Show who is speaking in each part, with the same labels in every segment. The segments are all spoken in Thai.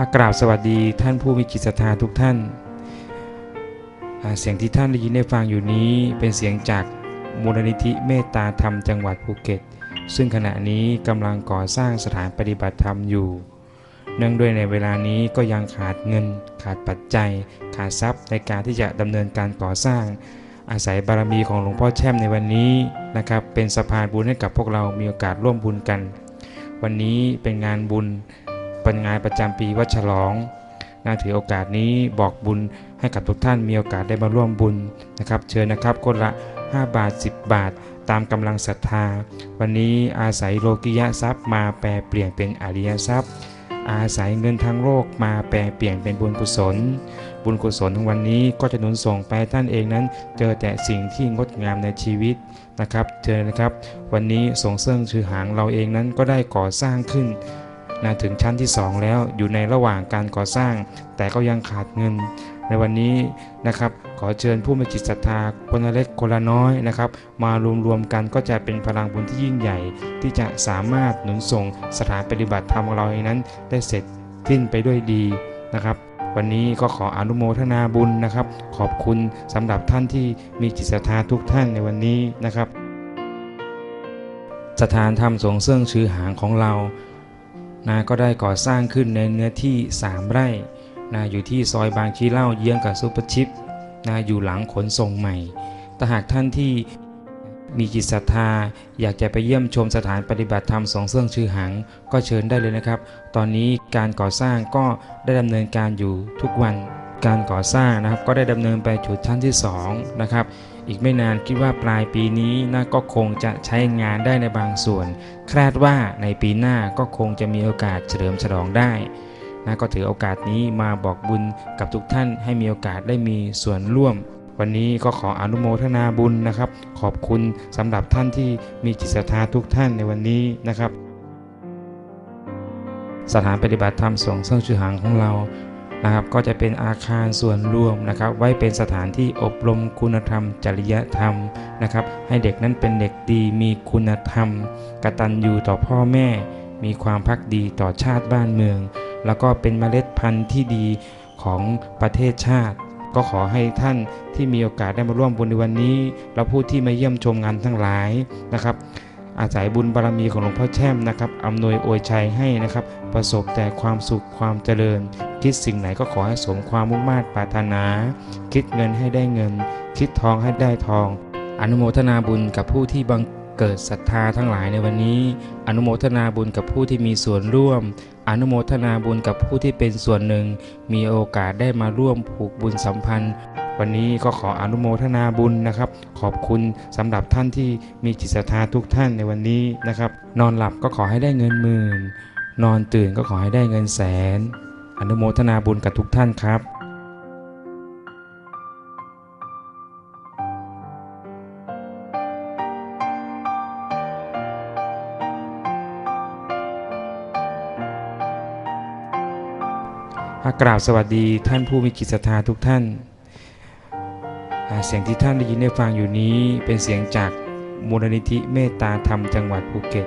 Speaker 1: อากราบสวัสดีท่านผู้มีจิตศรัทธาทุกท่านาเสียงที่ท่านได้ยินได้ฟังอยู่นี้เป็นเสียงจากมูลนิธิเมตตาธรรมจังหวัดภูเก็ต ซึ่งขณะนี้กำลังก่อสร้างสถานปฏิบัติธรรมอยู่ เนื่องด้วยในเวลานี้ก็ยังขาดเงิน ขาดปัจจัย ขาดทรัพย์ในการที่จะดำเนินการก่อสร้าง อาศัยบารมีของหลวงพ่อแช่มในวันนี้นะครับเป็นสะพานบุญให้กับพวกเรามีโอกาสร่วมบุญกัน วันนี้เป็นงานบุญ เป็นงานประจำปีวัดฉลองนะถือโอกาสนี้บอกบุญให้กับทุกท่านมีโอกาสได้มาร่วมบุญนะครับ เชิญนะครับคนละ 5 บาท 10 บาท ตามกำลังศรัทธา วันนี้อาศัยโลกิยะทรัพย์มาแปลเปลี่ยนเป็นอริยทรัพย์ อาศัยเงินทั้งโลกมาแปลเปลี่ยนเป็นบุญกุศล บุญกุศลของวันนี้ก็จะหนุนส่งไปท่านเองนั้น เจอแต่สิ่งที่งดงามในชีวิตนะครับเจอนะครับ วันนี้ส่งเสริมชื่อหางเราเองนั้นก็ได้ก่อสร้างขึ้น นะถึงชั้นที่ 2 แล้วอยู่ในระหว่างการก่อสร้าง แต่ก็ยังขาดเงิน ในวันนี้นะครับ ขอเชิญผู้มีจิตศรัทธาคนละเล็กคนละน้อยนะครับ มารวมๆกันก็จะเป็นพลังบุญที่ยิ่งใหญ่ ที่จะสามารถหนุนส่งสถานปฏิบัติธรรมของเราเองนั้น ได้เสร็จสิ้นไปด้วยดีนะครับวันนี้ก็ขออนุโมทนาบุญนะครับ ขอบคุณสำหรับท่านที่มีจิตศรัทธาทุกท่านในวันนี้นะครับ สถานธรรมสงเสื่องชื่อหางของเรา นะก็ได้ก่อสร้างขึ้นในเนื้อที่ 3 ไร่นะอยู่ที่ซอยบางชีเล่าเยื้องกับซุปเปอร์ชิปนะอยู่หลังขนส่งใหม่แต่หากท่านที่มีจิตศรัทธา อยากจะไปเยี่ยมชมสถานปฏิบัติธรรมสองเสื่องชื่อหางก็เชิญได้เลยนะครับ ตอนนี้การก่อสร้างก็ได้ดำเนินการอยู่ทุกวัน การก่อสร้างนะครับก็ได้ดำเนินไปจุดชั้นที่2นะครับ อีกไม่นานคิดว่าปลายปีนี้นะก็คงจะใช้งานได้ในบางส่วน คาดว่าในปีหน้าก็คงจะมีโอกาสเฉลิมฉลองได้นะก็ถือโอกาสนี้มาบอกบุญกับทุกท่านให้มีโอกาสได้มีส่วนร่วม วันนี้ก็ขออนุโมทนาบุญนะครับ ขอบคุณสำหรับท่านที่มีจิตศรัทธาทุกท่านในวันนี้นะครับ สถานปฏิบัติธรรมสงฆ์เสื่องชื่อหางของเรา นะครับก็จะเป็นอาคารส่วนรวมนะครับ ไว้เป็นสถานที่อบรมคุณธรรม จริยธรรมนะครับ ให้เด็กนั้นเป็นเด็กดีมีคุณธรรม กตัญญูต่อพ่อแม่ มีความพักดีต่อชาติบ้านเมือง แล้วก็เป็นเมล็ดพันธุ์ที่ดีของประเทศชาติ ก็ขอให้ท่านที่มีโอกาสได้มาร่วมบุญในวันนี้ และผู้ที่มาเยี่ยมชมงานทั้งหลายนะครับ อาศัยบุญบารมีของหลวงพ่อแช่มนะครับอำนวยอวยชัยให้นะครับ ประสบแต่ความสุขความเจริญ คิดสิ่งไหนก็ขอให้สมความมุ่งมา่ปรารถนา คิดเงินให้ได้เงิน คิดทองให้ได้ทอง อนุโมทนาบุญกับผู้ที่บังเกิดศรัทธาทั้งหลายในวันนี้ อนุโมทนาบุญกับผู้ที่มีส่วนร่วม อนุโมทนาบุญกับผู้ที่เป็นส่วนหนึ่ง มีโอกาสได้มาร่วมผูกบุญสัมพันธ์ วันนี้ก็ขออนุโมทนาบุญนะครับ ขอบคุณสำหรับท่านที่มีจิตศรัทธาทุกท่านในวันนี้นะครับ นอนหลับก็ขอให้ได้เงินหมื่น นอนตื่นก็ขอให้ได้เงินแสน อนุโมทนาบุญกับทุกท่านครับกราบสวัสดีท่านผู้มีจิตศรัทธาทุกท่าน เสียงที่ท่านได้ยินได้ฟังอยู่นี้เป็นเสียงจากมูลนิธิเมตตาธรรมจังหวัดภูเก็ต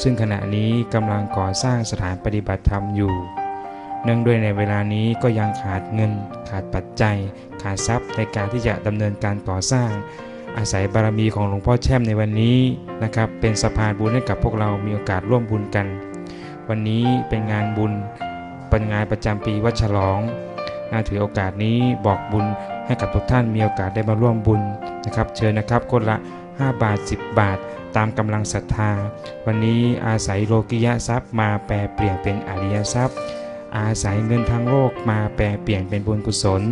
Speaker 1: ซึ่งขณะนี้กำลังก่อสร้างสถานปฏิบัติธรรมอยู่ เนื่องด้วยในเวลานี้ก็ยังขาดเงิน ขาดปัจจัย ขาดทรัพย์ในการที่จะดำเนินการก่อสร้าง อาศัยบารมีของหลวงพ่อแช่มในวันนี้นะครับเป็นสะพานบุญให้กับพวกเรามีโอกาสร่วมบุญกัน วันนี้เป็นงานบุญเป็นงานประจำปีวัดฉลองนะถือโอกาสนี้บอกบุญ ให้กับทุกท่านมีโอกาสได้มาร่วมบุญนะครับ เชิญนะครับคนละ 5 บาท 10 บาท ตามกำลังศรัทธา วันนี้อาศัยโลกิยะทรัพย์มาแปลเปลี่ยนเป็นอริยทรัพย์ อาศัยเงินทั้งโลกมาแปลเปลี่ยนเป็นบุญกุศล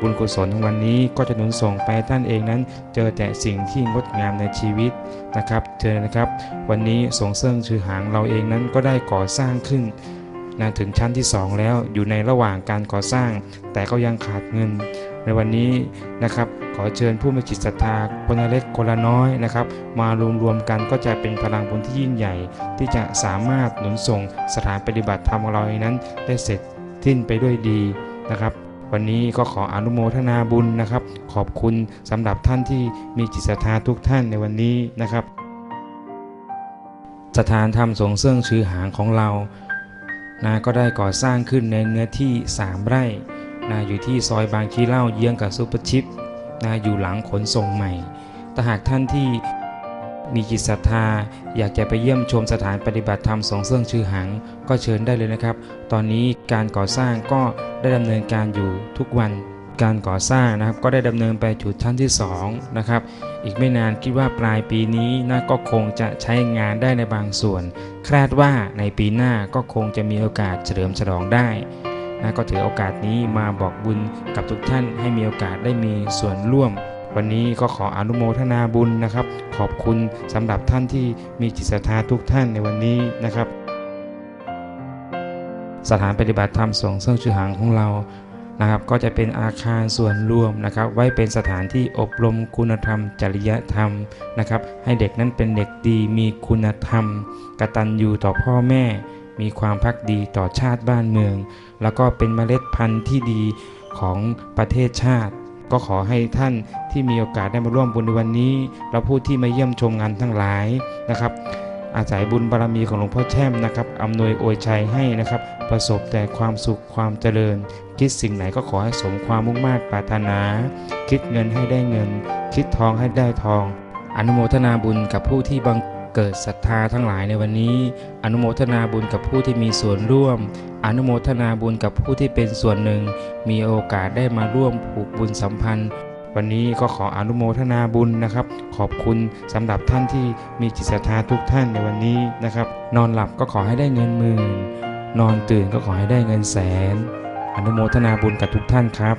Speaker 1: บุญกุศลของวันนี้ก็จะหนุนส่งไปท่านเองนั้น เจอแต่สิ่งที่งดงามในชีวิตนะครับ เชิญนะครับ วันนี้ส่งเสริมชื่อหางเราเองนั้นก็ได้ก่อสร้างขึ้นนะถึงชั้นที่ 2 แล้วอยู่ในระหว่างการก่อสร้าง แต่ก็ยังขาดเงิน ในวันนี้นะครับ ขอเชิญผู้มีจิตศรัทธาคนละเล็กคนละน้อยนะครับ มารวมๆกันก็จะเป็นพลังบุญที่ยิ่งใหญ่ ที่จะสามารถหนุนส่งสถานปฏิบัติธรรมของเราเองนั้น ได้เสร็จสิ้นไปด้วยดีนะครับวันนี้ก็ขออนุโมทนาบุญนะครับ ขอบคุณสำหรับท่านที่มีจิตศรัทธาทุกท่านในวันนี้นะครับ สถานธรรมสงเสื่องชื่อหางของเรานะก็ได้ก่อสร้างขึ้นในเนื้อที่ 3 ไร่ นะอยู่ที่ซอยบางขี้เหล้าเยื้องกับซุปเปอร์ชิปนะอยู่หลังขนส่งใหม่แต่หากท่านที่มีจิตศรัทธา อยากจะไปเยี่ยมชมสถานปฏิบัติธรรมสองเสื่องชื่อหัง ก็เชิญได้เลยนะครับ ตอนนี้การก่อสร้างก็ได้ดำเนินการอยู่ทุกวันการก่อสร้างนะครับก็ได้ดำเนินไปจุดชั้นที่2นะครับอีกไม่นานคิดว่าปลายปีนี้นะก็คงจะใช้งานได้ในบางส่วน คาดว่าในปีหน้าก็คงจะมีโอกาสเฉลิมฉลองได้ นะก็ถือโอกาสนี้มาบอกบุญกับทุกท่านให้มีโอกาสได้มีส่วนร่วม วันนี้ก็ขออนุโมทนาบุญนะครับ ขอบคุณสำหรับท่านที่มีจิตศรัทธาทุกท่านในวันนี้นะครับ สถานปฏิบัติธรรมสงฆ์เสื่องชื่อหางของเรานะครับก็จะเป็นอาคารส่วนรวมนะครับ ไว้เป็นสถานที่อบรมคุณธรรม จริยธรรมนะครับ ให้เด็กนั้นเป็นเด็กดีมีคุณธรรมกตัญญูต่อพ่อแม่ มีความพักดีต่อชาติบ้านเมือง แล้วก็เป็นเมล็ดพันธุ์ที่ดีของประเทศชาติ ก็ขอให้ท่านที่มีโอกาสได้มาร่วมบุญในวันนี้ และผู้ที่มาเยี่ยมชมงานทั้งหลายนะครับ อาศัยบุญบารมีของหลวงพ่อแช่มนะครับอำนวยอวยชัยให้นะครับ ประสบแต่ความสุขความเจริญ คิดสิ่งไหนก็ขอให้สมความมุ่งมา่ปรารถนา คิดเงินให้ได้เงิน คิดทองให้ได้ทอง อนุโมทนาบุญกับผู้ที่บัง เกิดศรัทธาทั้งหลายในวันนี้ อนุโมทนาบุญกับผู้ที่มีส่วนร่วม อนุโมทนาบุญกับผู้ที่เป็นส่วนหนึ่ง มีโอกาสได้มาร่วมผูกบุญสัมพันธ์ วันนี้ก็ขออนุโมทนาบุญนะครับ ขอบคุณสำหรับท่านที่มีจิตศรัทธาทุกท่านในวันนี้นะครับ นอนหลับก็ขอให้ได้เงินหมื่นนอนตื่นก็ขอให้ได้เงินแสน อนุโมทนาบุญกับทุกท่านครับ